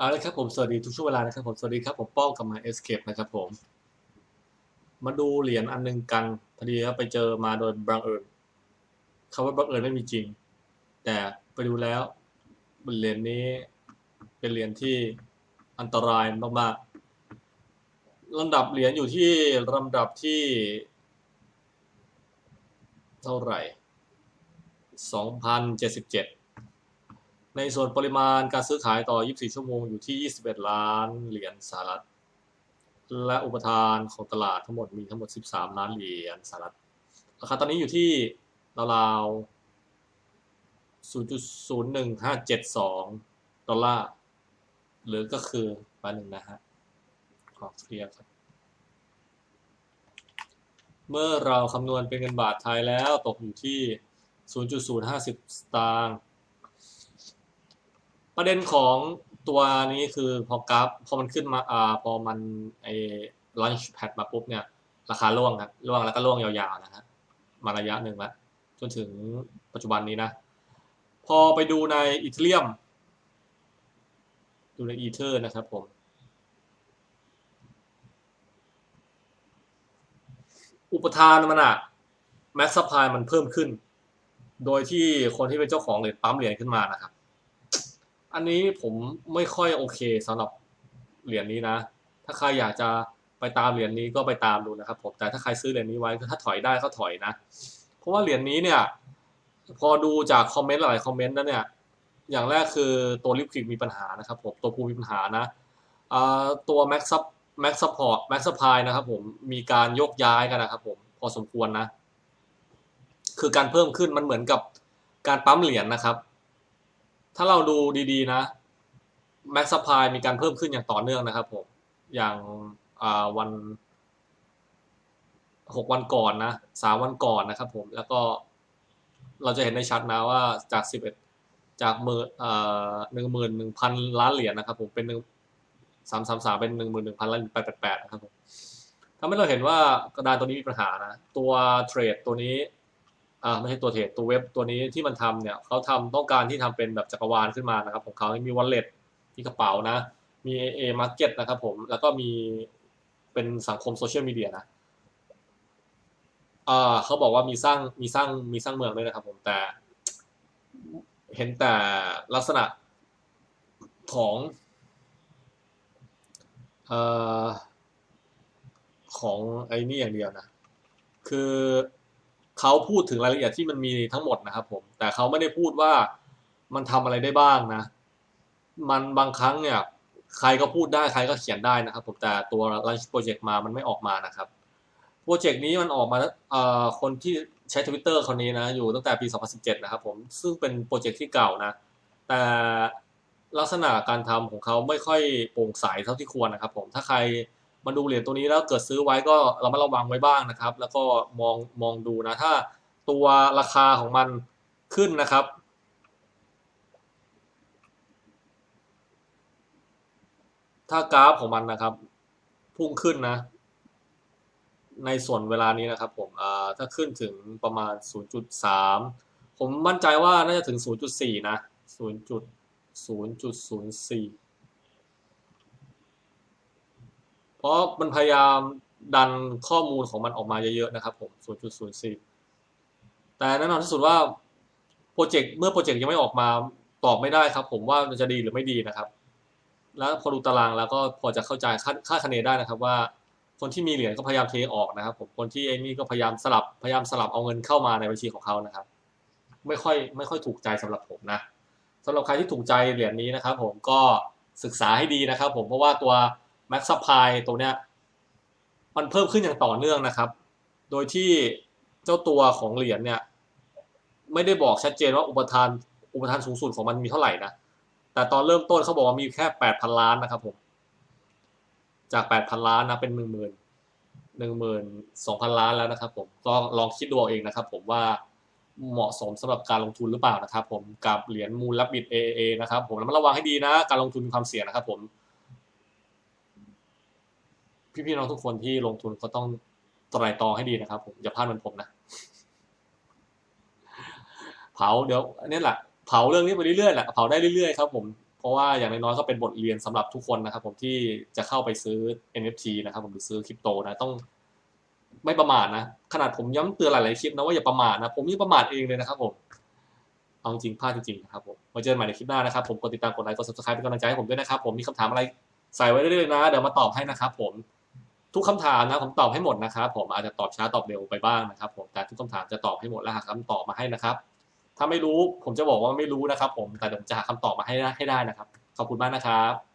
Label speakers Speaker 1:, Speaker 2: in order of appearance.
Speaker 1: เอาละครับผมสวัสดีทุกช่วงเวลานะครับผมสวัสดีครับผมป้องกับมาเอสเคปนะครับผม มาดูเหรียญอันหนึงกันพอดีครับไปเจอมาโดยบังเอิญคำว่าบังเอิญไม่มีจริง แต่ไปดูแล้วเหรียญนี้เป็นเหรียญที่อันตรายมากๆลำดับเหรียญอยู่ที่ลำดับที่ เท่าไหร่ 2,077 ในส่วนปริมาณการซื้อขายต่อ 24 ชั่วโมงอยู่ที่ 21 ล้านเหรียญสหรัฐ และอุปทานของตลาดทั้งหมดมีทั้งหมด 13 ล้านเหรียญสหรัฐ ราคาตอนนี้อยู่ที่ราวๆ0.01572 ดอลลาร์ หรือก็คือปาหนึ่งนะฮะ ขอเคลียร์ครับ เมื่อเราคำนวณเป็นเงินบาทไทยแล้วตกอยู่ที่ 0.050 สตางค์ ประเด็นของตัวนี้คือพอกราฟพอมันขึ้นมาอ่าพอมันไอ้ลันช์แพดมาปุ๊บเนี่ย ราคาร่วงครับร่วงแล้วก็ร่วงยาวๆนะฮะมาระยะหนึ่งแล้วจนถึงปัจจุบันนี้นะ พอไปดูในอีเทเรียม ดูในอีเทอร์นะครับผมอุปทานมันอะแม็กซ์พายมันเพิ่มขึ้น โดยที่คนที่เป็นเจ้าของเหรียญปั๊มเหรียญขึ้นมานะครับ อันนี้ผมไม่ค่อยโอเคสำหรับเหรียญนี้นะ ถ้าใครอยากจะไปตามเหรียญนี้ก็ไปตามดูนะครับผมแต่ถ้าใครซื้อเหรียญนี้ไว้ก็ถ้าถอยได้ก็ถอยนะ เพราะว่าเหรียญนี้เนี่ย พอดูจากคอมเมนต์หลายๆคอมเมนต์แล้วเนี่ย อย่างแรกคือตัวลิควิดมีปัญหานะครับผมตัวภูมีปัญหานะตัวแม็กซับแม็กซัพพอร์ตแม็กซัพพายนะครับผมมีการยกย้ายกันนะครับผมพอสมควรนะ คือการเพิ่มขึ้นมันเหมือนกับการปั๊มเหรียญนะครับ ถ้าเราดูดีๆนะแม็กซัพพายมีการเพิ่มขึ้นอย่างต่อเนื่องนะครับผมอย่างาวันหกวันก่อนนะสามวันก่อนนะครับผมแล้วก็เราจะเห็นในชัดนะว่าจากสิบเอ็ดจากหมื่นเอ่อหนึ่งหมื่นหนึ่งพันล้านเหรียญนะครับผมเป็นหนึ่งสามสามสามเป็นหนึ่งหมื่นหนึ่งพันล้านแปดแปดแปดนะครับผมทำให้เราเห็นว่ากระดานตัวนี้มีปัญหานะ ตัวเทรดตัวนี้ อ่าไม่ใช่ตัวเทรดตัวเว็บตัวนี้ที่มันทำเนี่ยเขาทำต้องการที่ทำเป็นแบบจักรวาลขึ้นมานะครับ ของเขามีวอลเล็ตที่กระเป๋านะ มี AA Market นะครับผมแล้วก็มีเป็นสังคมโซเชียลมีเดียนะอ่าเขาบอกว่ามีสร้างมีสร้างมีสร้างเมืองด้วยนะครับผมแต่ เห็นแต่ลักษณะของเอ่อของไอ้นี่อย่างเดียวนะ คือ เขาพูดถึงรายละเอียดที่มันมีทั้งหมดนะครับผม แต่เขาไม่ได้พูดว่ามันทำอะไรได้บ้างนะ มันบางครั้งเนี่ย ใครก็พูดได้ใครก็เขียนได้นะครับผมแต่ตัว Launch Project มามันไม่ออกมานะครับโปรเจกต์นี้มันออกมาคนที่ใช้ Twitter คนนี้นะ อยู่ตั้งแต่ปี 2017 นะครับผมซึ่งเป็นโปรเจกต์ที่เก่านะ แต่ลักษณะการทำของเขาไม่ค่อยโปร่งใสเท่าที่ควรนะครับผมถ้าใคร มาดูเหรียญตัวนี้แล้วเกิดซื้อไว้ก็เรามาระวังไว้บ้างนะครับ แล้วก็มองมองดูนะ ถ้าตัวราคาของมันขึ้นนะครับ ถ้ากราฟของมันนะครับ พุ่งขึ้นนะ ในส่วนเวลานี้นะครับ ผมถ้าขึ้นถึงประมาณ 0.3 ผมมั่นใจว่าน่าจะถึง 0.4 นะ 0.0.04 เพราะมันพยายามดันข้อมูลของมันออกมาเยอะๆนะครับผม 0.04 แต่แน่นอนที่สุดว่าโปรเจกต์เมื่อโปรเจกต์ยังไม่ออกมาตอบไม่ได้ครับ ผมว่ามันจะดีหรือไม่ดีนะครับ แล้วพอดูตารางแล้วก็พอจะเข้าใจคาดคาคะเนนได้นะครับ ว่าคนที่มีเหรียญก็พยายามเทออกนะครับ ผมคนที่ไอ้นี่ก็พยายามสลับพยายามสลับเอาเงินเข้ามาในบัญชีของเขานะครับ ไม่ค่อยไม่ค่อยถูกใจสำหรับผมนะสำหรับใครที่ถูกใจเหรียญนี้นะครับ ผมก็ศึกษาให้ดีนะครับ ผมเพราะว่าตัว Max Supply ตัวเนี้ยมันเพิ่มขึ้นอย่างต่อเนื่องนะครับ โดยที่เจ้าตัวของเหรียญเนี่ยไม่ได้บอกชัดเจนว่าอุปทานอุปทานสูงสุดของมันมีเท่าไหร่นะ แต่ตอนเริ่มต้นเขาบอกว่ามีแค่แปดพันล้านนะครับผม จากแปดพันล้านนะเป็นหนึ่งหมื่นหนึ่งหมื่นสองพันล้านแล้วนะครับผมก็ลองคิดดูเอาเองนะครับผมว่าเหมาะสมสำหรับการลงทุนหรือเปล่านะครับผมกับเหรียญมูลลับบิด AAA นะครับผมระมัดระวังให้ดีนะ การลงทุนมีความเสี่ยงนะครับผม พี่ๆน้องทุกคนที่ลงทุนก็ต้องตรตองให้ดีนะครับผมอย่าพลาดเหมือนผมนะ เผาเดี๋ยวอันนี้แหละเผาเรื่องนี้ไปเรื่อยๆแหละเผาได้เรื่อยๆครับผมเพราะว่าอย่างน้อยๆก็เป็นบทเรียนสำหรับทุกคนนะครับ ผมที่จะเข้าไปซื้อ NFT นะครับผมหรือซื้อคริปโตนะต้องไม่ประมาทนะขนาดผมย้ำเตือนหลายๆคลิปนะว่าอย่าประมาทนะ ผมยังประมาทเองเลยนะครับ ผมเอาจริงพลาดจริงๆนะครับผมมาเจอกันใหม่ในคลิปหน้านะครับผมกดติดตามกดไลค์กด subscribe เป็นกำลังใจให้ผมด้วยนะครับผมมีคำถามอะไรใส่ไว้เรื่อยๆนะ เดี๋ยวมาตอบให้นะครับผม ทุกคำถามนะผมตอบให้หมดนะครับผมอาจจะตอบช้าตอบเร็วไปบ้างนะครับผมแต่ทุกคำถามจะตอบให้หมดและหาคำตอบมาให้นะครับ ถ้าไม่รู้ผมจะบอกว่าไม่รู้นะครับ ผมแต่ผมจะหาคำตอบมาให้ให้ได้นะครับ ขอบคุณมากนะครับ